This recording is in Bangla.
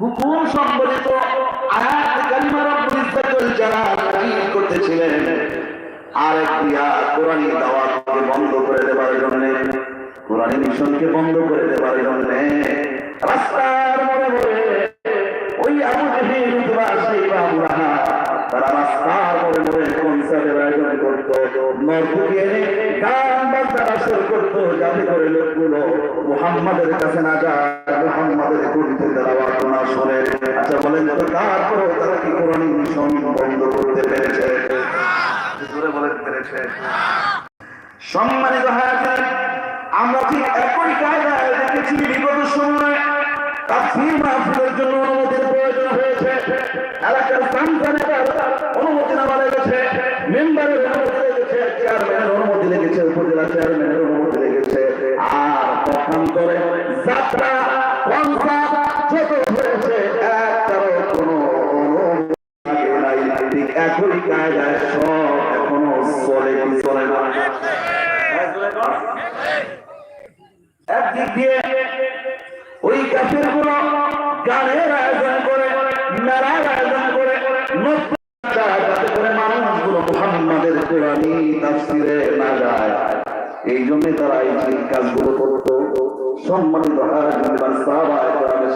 হুকুম সম্বলিত আয়াত কালিমার ইজ্জতুল জালাল তাকিদ করতেছিলেন। বন্ধ করে দেবার জন্য কোরআনী মিশনকে বন্ধ করে দেবার ওই আবু জেহেল উতবা তারা কনসার্টের তারা কি কোরআনী মিশন বন্ধ করতে সম্মানিত আমরা ঠিক একই কায়দায় দেখেছি বিগত সময়ে তাফসীর মাহফিলের জন্য অনুমতির প্রয়োজন হয়েছে এলাকার অনুমতি নেওয়া লেগেছে মেম্বারের অনুমতি লেগেছে চেয়ারম্যানের অনুমতি লেগেছে আর পক্ষান্তরে যাত্রা কনসার্ট যত হয়েছে একটারও কোনো অনুমতি লাগে নাই ঠিক একই কায়দায় সব এখনও একদিক দিয়ে ওই কাফের মুহাম্মাদের কোরআনি তাফসিরে না যায় এই জন্য তারা এই কাজগুলো করতো। সম্মানিত সাহাবা